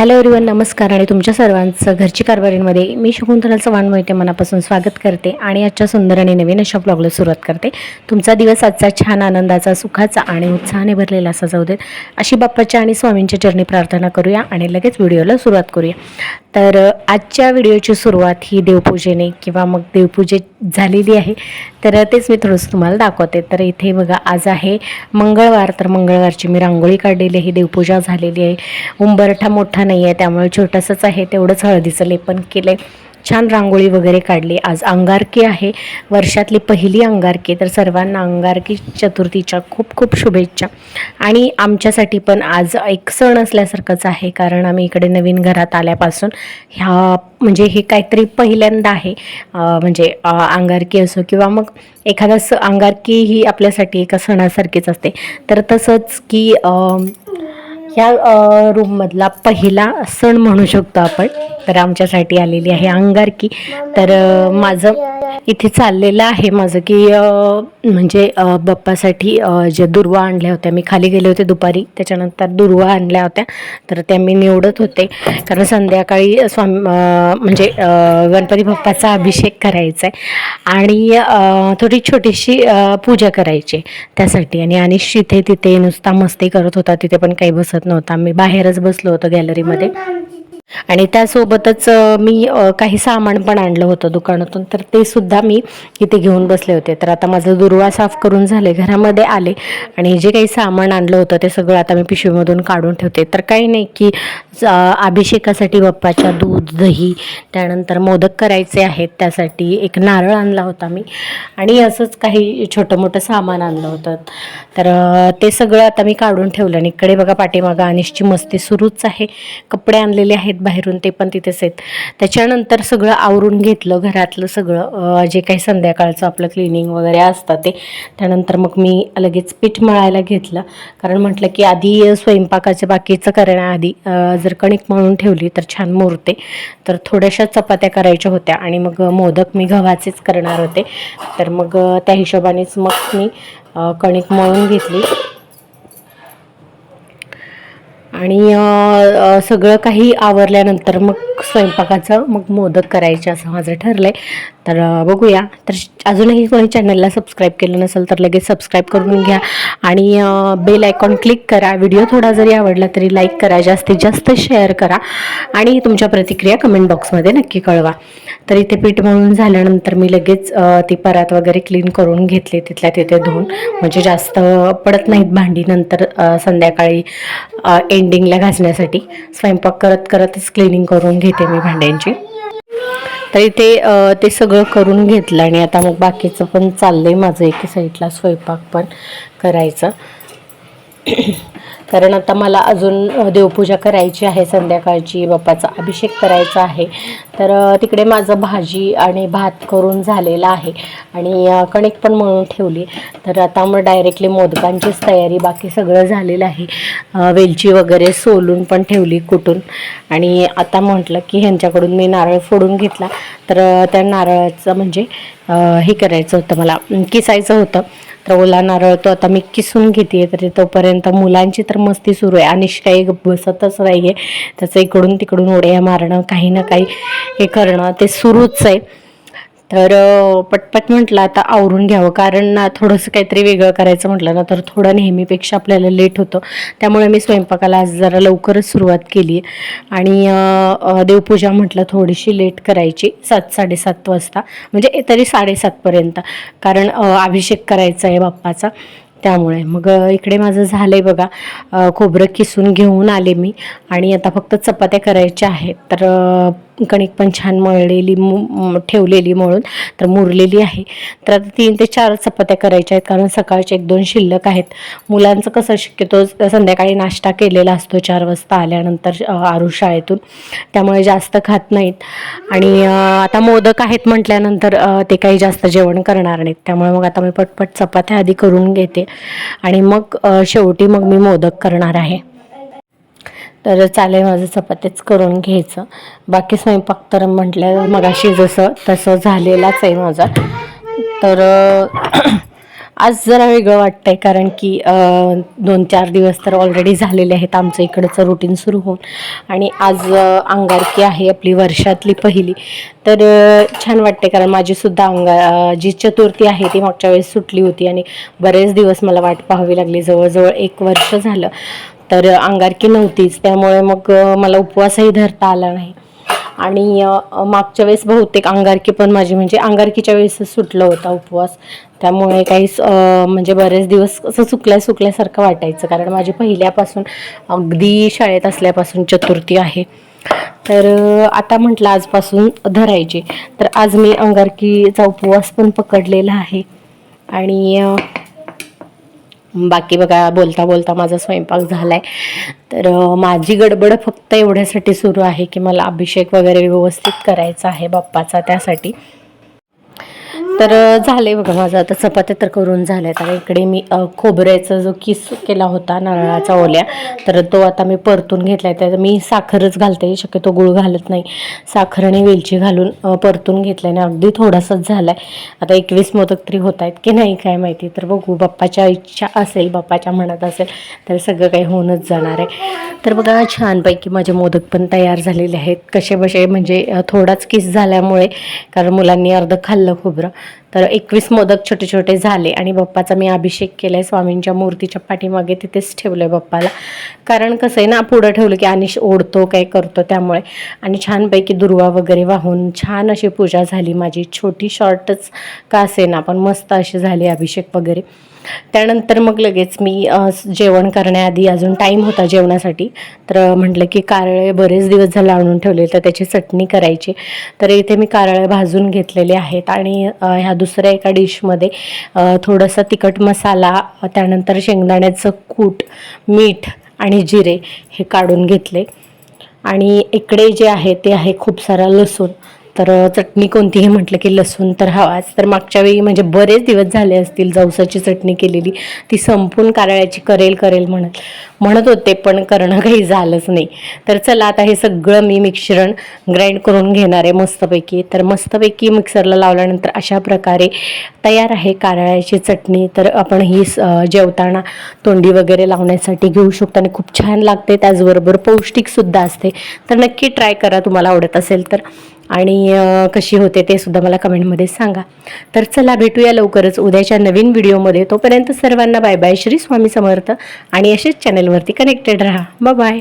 Hello everyone नमस्कार आणि तुमच्या सर्वांचं घरची कारभारीमध्ये मी शकुंतला चव्हाण मोहिते मनापासून स्वागत करते आणि आजच्या सुंदर आणि नवीन अशा ब्लॉगला सुरुवात करते. तुमचा दिवस आजचा छान आनंदाचा सुखाचा आणि उत्साहाने भरलेला असा जाऊ देत. अशी बाप्पाच्या आणि स्वामींच्या चरणी प्रार्थना करूया आणि लगेच व्हिडिओला सुरुवात करूया. तर आजच्या व्हिडिओची सुरुवात ही देवपूजेने किंवा मग देवपूजे झालेली आहे. तर तेच मी थोडंसं तुम्हाला दाखवते. तर इथे बघा आज आहे मंगळवार. तर मंगळवारची मी रांगोळी काढलेली आहे. देवपूजा झालेली आहे. उंबरठा मोठा नाही आहे त्यामुळे छोटंसंच आहे तेवढंच हळदीचं लेपन केलं आहे छान रांगोळी वगैरे काढली. आज अंगारकी आहे. वर्षातली पहिली अंगारकी तर सर्वांना अंगारकी चतुर्थीच्या खूप खूप शुभेच्छा. आणि आमच्यासाठी पण आज एक सण असल्यासारखंच आहे. कारण आम्ही इकडे नवीन घरात आल्यापासून ह्या म्हणजे हे काहीतरी पहिल्यांदा आहे. म्हणजे अंगारकी असो किंवा मग एखादा स अंगारकी ही आपल्यासाठी एका सणासारखीच असते. तर तसंच की ह्या रूममधला पहिला सण म्हणू शकतो आपण. तर आमच्यासाठी आलेली आहे अंगारकी. तर माझं इथे चाललेलं आहे माझं की म्हणजे बप्पासाठी बाप्पासाठी ज्या दुर्वा आणल्या होत्या मी खाली गेले होते दुपारी त्याच्यानंतर दुर्वा आणल्या होत्या तर त्या मी निवडत होते. कारण संध्याकाळी स्वामी म्हणजे गणपती बाप्पाचा अभिषेक करायचा आहे आणि थोडी छोटीशी पूजा करायची आहे त्यासाठी. आणि अनिश तिथे तिथे नुसता मस्ती करत होता तिथे पण काही बसत नव्हता. मी बाहेरच बसलो होतो गॅलरीमध्ये. आणि त्यासोबतच मी काही सामान पण आणलं होतं दुकानातून. तर ते सुद्धा मी इथे घेऊन बसले होते. तर आता माझं दुर्वा साफ करून झाले घरामध्ये आले. आणि जे काही सामान आणलं होतं ते सगळं आता मी पिशवीमधून काढून ठेवते. तर काही नाही की अभिषेकासाठी बाप्पाच्या दूध दही त्यानंतर मोदक करायचे आहेत. त्यासाठी एक नारळ आणला होता मी. आणि असंच काही छोटं मोठं सामान आणलं होतं. तर ते सगळं आता मी काढून ठेवलं. आणि इकडे बघा पाठीमागं अनिशची मस्ती सुरूच आहे. कपडे आणलेले आहेत बाहेरून ते पण तिथेच आहेत. त्याच्यानंतर सगळं आवरून घेतलं घरातलं सगळं जे काही संध्याकाळचं आपलं क्लिनिंग वगैरे असतं ते. त्यानंतर मग मी लगेच पीठ मळायला घेतलं. कारण म्हटलं की आधी स्वयंपाकाचं बाकीचं करण्याआधी जर कणिक मळून ठेवली तर छान मुरते. तर थोड्याशा चपात्या करायच्या होत्या आणि मग मोदक मी गव्हाचेच करणार होते. तर मग त्या हिशोबानेच मग मी कणिक मळून घेतली. आणि सगळं काही आवरल्यानंतर मग स्वयंपाकाचं मग मोदक करायचे असं माझं ठरलं आहे तर बघूया. तर अजूनही कोणी चॅनलला सबस्क्राईब केलं नसेल तर लगेच सबस्क्राईब करून घ्या. आणि बेल आयकॉन क्लिक करा. व्हिडिओ थोडा जरी आवडला तरी लाईक करा. जास्तीत जास्त शेअर करा. आणि तुमच्या प्रतिक्रिया कमेंट बॉक्समध्ये नक्की कळवा. तर इथे पीठ म्हणून झाल्यानंतर मी लगेच ती परात वगैरे क्लीन करून घेतली तिथल्या तिथे धुवून. म्हणजे जास्त पडत नाहीत भांडी. नंतर संध्याकाळी संध्याकाळी एंडिंगला घासण्यासाठी. स्वयंपाक करत करतच क्लिनिंग करून घेते मी भांड्यांची. तर इथे ते सगळं करून घेतलं आणि आता मग बाकीचं पण चाललं आहे माझं एके साईडला स्वयंपाक पण करायचं. कारण आता मला अजून देवपूजा करायची आहे संध्याकाळची बाप्पाचा अभिषेक करायचा आहे. तर तिकडे माझं भाजी आणि भात करून झालेला आहे. आणि कणिक पण म्हणून ठेवली. तर आता मग डायरेक्टली मोदकांचीच तयारी बाकी सगळं झालेलं आहे. वेलची वगैरे सोलून पण ठेवली कुटून आणि आता म्हटलं की ह्यांच्याकडून मी नारळ फोडून घेतला. तर त्या नारळाचं म्हणजे हे करायचं होतं मला. किसायचं होतं. तर ओला नारळ तो आता मी किसून घेते तर तोपर्यंत मुलांची तर मस्ती सुरू आहे. आणि काही बसतच नाही आहे त्याचं इकडून तिकडून उड्या मारणं काही ना काही हे करणं ते सुरूच आहे. तर पटपट म्हटलं आता आवरून घ्यावं. कारण ना थोडंसं काहीतरी वेगळं करायचं म्हटलं ना तर थोडं नेहमीपेक्षा आपल्याला लेट होतं. त्यामुळे मी स्वयंपाकाला आज जरा लवकरच सुरुवात केली. आणि देवपूजा म्हटलं थोडीशी लेट करायची सात साडेसात वाजता. म्हणजे तरी साडेसातपर्यंत कारण अभिषेक करायचा आहे बाप्पाचा. त्यामुळे मग इकडे माझं झालं आहे बघा खोबरं किसून घेऊन आले मी. आणि आता फक्त चपात्या करायच्या आहेत. तर कणिक पण छान मळलेली मु ठेवलेली मळून तर मुरलेली आहे. तर आता तीन ते चार चपात्या करायच्या आहेत कारण सकाळचे एक दोन शिल्लक आहेत. मुलांचं कसं शक्यतो संध्याकाळी नाश्ता केलेला असतो चार वाजता आल्यानंतर आरू शाळेतून. त्यामुळे जास्त खात नाहीत. आणि आता मोदक आहेत म्हटल्यानंतर ते काही जास्त जेवण करणार नाहीत. त्यामुळे मग आता मी पटपट चपात्या आधी करून घेते. आणि मग शेवटी मग मी मोदक करणार आहे. तर चालेल माझं चपात्याच करून घ्यायचं. बाकी स्वयंपाक तर म्हटलं मगाशी जसं तसं झालेलाच आहे माझा. तर आज जरा वेगळं वाटतंय कारण की दोन चार दिवस तर ऑलरेडी झालेले आहेत. आमचं इकडचं रुटीन सुरू होऊन. आणि आज अंगारकी आहे आपली वर्षातली पहिली. तर छान वाटते कारण माझीसुद्धा अंगा जी चतुर्थी आहे ती मागच्या वेळेस सुटली होती. आणि बरेच दिवस मला वाट पाहावी लागली. जवळजवळ एक वर्ष झालं. तर अंगारकी नव्हतीच त्यामुळे मग मला उपवासही धरता आला नाही. आणि मागच्या वेळेस बहुतेक अंगारकी पण माझी म्हणजे अंगारकीच्या वेळेस सुटलं होता उपवास. त्यामुळे काही म्हणजे बरेच दिवस असं चुकल्या चुकल्यासारखं वाटायचं कारण माझी पहिल्यापासून अगदी शाळेत असल्यापासून चतुर्थी आहे. तर आता म्हटलं आजपासून धरायची. तर आज मी अंगारकीचा उपवास पण पकडलेला आहे. आणि बाकी बघा बोलता बोलता माझा स्वयंपाक झालाय. तर माझी गडबड फक्त एवढ्यासाठी सुरू आहे की मला अभिषेक वगैरे व्यवस्थित करायचा आहे बाप्पाचा त्यासाठी. तर झाले बघा माझं. आता चपात्या तर करून झाल्या तर इकडे मी खोबऱ्याचा जो किस केला होता नारळाचा ओल्या तर तो आता मी परतून घेतला तर मी साखरच घालते. शक्यतो गुळ घालत नाही. साखर आणि वेलची घालून परतून घेतलाय. आणि अगदी थोडासाच झालाय. आता एकवीस मोदक तरी होत आहेत की नाही काय माहिती. तर बघू बाप्पाच्या इच्छा असेल बाप्पाच्या मनात असेल तर सगळं काही होऊनच जाणार आहे. तर बघा छानपैकी माझे मोदक पण तयार झालेले आहेत. कसे बसे म्हणजे थोडाच किस झाल्यामुळे कारण मुलांनी अर्ध खाल्लं खोबरं. तर एकवीस मोदक छोटे छोटे झाले आणि बाप्पाचा मी अभिषेक केलाय स्वामींच्या मूर्तीच्या पाठीमागे तिथेच ठेवलंय बाप्पाला. कारण कसं आहे ना पुढं ठेवलं की अनिश ओढतो काय करतो त्यामुळे. आणि छानपैकी दुर्वा वगैरे वाहून छान अशी पूजा झाली माझी. छोटी शॉर्टच का असेना पण मस्त अशी झाली अभिषेक वगैरे. त्यानंतर मग लगेच मी जेवण करण्याआधी अजून टाईम होता जेवणासाठी. तर म्हटलं की कारळे बरेच दिवस झाले आणून ठेवले तर त्याची चटणी करायची. तर इथे मी कारळे भाजून घेतलेले आहेत आणि ह्या दुसऱ्या एका डिशमध्ये थोडंसं थोडासा तिखट मसाला त्यानंतर शेंगदाण्याचं कूट मीठ आणि जिरे हे काढून घेतले. आणि इकडे जे आहे ते आहे खूप सारा लसूण. तर चटणी कोणतीही म्हटलं की लसूण तर हवाच. तर मागच्या वेळी म्हणजे बरेच दिवस झाले असतील जवसाची चटणी केलेली. ती संपून कारळ्याची करेल करेल म्हणत म्हणत होते पण करणं काही झालंच नाही. तर चला आता हे सगळं मी मिश्रण ग्राइंड करून घेणार आहे मस्तपैकी. तर मस्तपैकी मिक्सरला लावल्यानंतर अशा प्रकारे तयार आहे कारळ्याची चटणी. तर आपण ही स- जेवताना तोंडी वगैरे लावण्यासाठी घेऊ शकतो आणि खूप छान लागते. त्याचबरोबर पौष्टिकसुद्धा असते. तर नक्की ट्राय करा तुम्हाला आवडत असेल तर. आणि कशी होते ते सुद्धा मला कमेंटमध्ये सांगा. तर चला भेटूया लवकरच उद्याच्या नवीन व्हिडिओमध्ये. तोपर्यंत सर्वांना बाय बाय. श्री स्वामी समर्थ. आणि असेच चॅनलवरती कनेक्टेड राहा. बाय